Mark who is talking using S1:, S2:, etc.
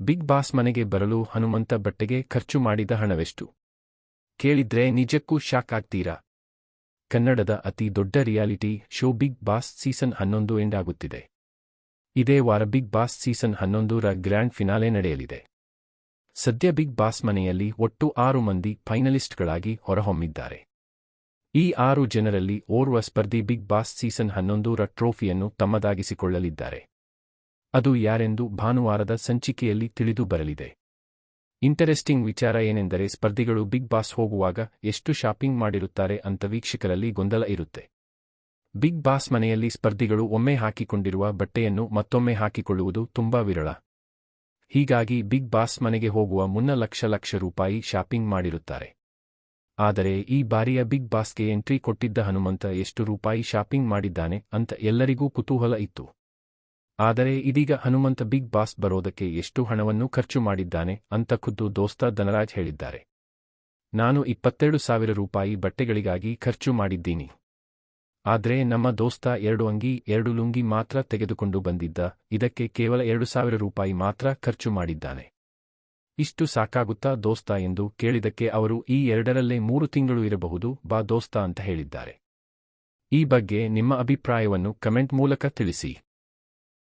S1: Big boss ಮನೆಗೆ ಬರಲು ಹನುಮಂತ ಬಟ್ಟೆಗೆ ಖರ್ಚು ಮಾಡಿದ ಹಣವೆಷ್ಟು? ಕೇಳಿದ್ರೆ ನಿಜಕ್ಕೂ ಶಾಕ್ ಆಗ್ತೀರಾ? ಕನ್ನಡದ ಅತಿ ದೊಡ್ಡ reality show Big Boss season ಹನ್ನೊಂದು ಎಂಡ್ ಆಗುತ್ತಿದೆ ಇದೇ ವಾರ ಬಿಗ್ ಬಾಸ್ ಸೀಸನ್ ಹನ್ನೊಂದರ ಗ್ರ್ಯಾಂಡ್ ಫಿನಾಲೆ ನಡೆಯಲಿದೆ. ಸದ್ಯ ಬಿಗ್ ಬಾಸ್ ಮನೆಯಲ್ಲಿ ಒಟ್ಟು ಆರು ಮಂದಿ ಫೈನಲಿಸ್ಟ್ಗಳಾಗಿ ಹೊರಹೊಮ್ಮಿದ್ದಾರೆ. ಈ ಆರು ಜನರಲ್ಲಿ ಓರ್ವ ಸ್ಪರ್ಧಿ ಬಿಗ್ ಬಾಸ್ ಸೀಸನ್ ಹನ್ನೊಂದರ ಟ್ರೋಫಿಯನ್ನು ತಮ್ಮದಾಗಿಸಿಕೊಳ್ಳಲಿದ್ದಾರೆ. ಅದು ಯಾರೆಂದು ಭಾನುವಾರದ ಸಂಚಿಕೆಯಲ್ಲಿ ತಿಳಿದು ಬರಲಿದೆ. ಇಂಟರೆಸ್ಟಿಂಗ್ ವಿಚಾರ ಏನೆಂದರೆ ಸ್ಪರ್ಧಿಗಳು ಬಿಗ್ ಬಾಸ್ ಹೋಗುವಾಗ ಎಷ್ಟು ಶಾಪಿಂಗ್ ಮಾಡಿರುತ್ತಾರೆ ಅಂತ ವೀಕ್ಷಕರಲ್ಲಿ ಗೊಂದಲ ಇರುತ್ತೆ. ಬಿಗ್ ಬಾಸ್ ಮನೆಯಲ್ಲಿ ಸ್ಪರ್ಧಿಗಳು ಒಮ್ಮೆ ಹಾಕಿಕೊಂಡಿರುವ ಬಟ್ಟೆಯನ್ನು ಮತ್ತೊಮ್ಮೆ ಹಾಕಿಕೊಳ್ಳುವುದು ತುಂಬಾ ವಿರಳ. ಹೀಗಾಗಿ ಬಿಗ್ ಬಾಸ್ ಮನೆಗೆ ಹೋಗುವ ಮುನ್ನ ಲಕ್ಷ ಲಕ್ಷ ರೂಪಾಯಿ ಶಾಪಿಂಗ್ ಮಾಡಿರುತ್ತಾರೆ. ಆದರೆ ಈ ಬಾರಿಯ ಬಿಗ್ ಬಾಸ್ಗೆ ಎಂಟ್ರಿ ಕೊಟ್ಟಿದ್ದ ಹನುಮಂತ ಎಷ್ಟು ರೂಪಾಯಿ ಶಾಪಿಂಗ್ ಮಾಡಿದ್ದಾನೆ ಅಂತ ಎಲ್ಲರಿಗೂ ಕುತೂಹಲ ಇತ್ತು. ಆದರೆ ಇದೀಗ ಹನುಮಂತ ಬಿಗ್ ಬಾಸ್ ಬರೋದಕ್ಕೆ ಎಷ್ಟು ಹಣವನ್ನು ಖರ್ಚು ಮಾಡಿದ್ದಾನೆ ಅಂತ ಖುದ್ದು ದೋಸ್ತ ಧನರಾಜ್ ಹೇಳಿದ್ದಾರೆ. ನಾನು ಇಪ್ಪತ್ತೆರಡು ಸಾವಿರ ರೂಪಾಯಿ ಬಟ್ಟೆಗಳಿಗಾಗಿ ಖರ್ಚು ಮಾಡಿದ್ದೀನಿ. ಆದ್ರೆ ನಮ್ಮ ದೋಸ್ತ ಎರಡು ಅಂಗಿ, ಎರಡು ಲುಂಗಿ ಮಾತ್ರ ತೆಗೆದುಕೊಂಡು ಬಂದಿದ್ದ, ಇದಕ್ಕೆ ಕೇವಲ ಎರಡು ಸಾವಿರ ರೂಪಾಯಿ ಮಾತ್ರ ಖರ್ಚು ಮಾಡಿದ್ದಾನೆ. ಇಷ್ಟು ಸಾಕಾಗುತ್ತಾ ದೋಸ್ತ ಎಂದು ಕೇಳಿದಕ್ಕೆ ಅವರು ಈ ಎರಡರಲ್ಲೇ ಮೂರು ತಿಂಗಳು ಇರಬಹುದು ಬಾ ದೋಸ್ತ ಅಂತ ಹೇಳಿದ್ದಾರೆ. ಈ ಬಗ್ಗೆ ನಿಮ್ಮ ಅಭಿಪ್ರಾಯವನ್ನು ಕಮೆಂಟ್ ಮೂಲಕ ತಿಳಿಸಿ.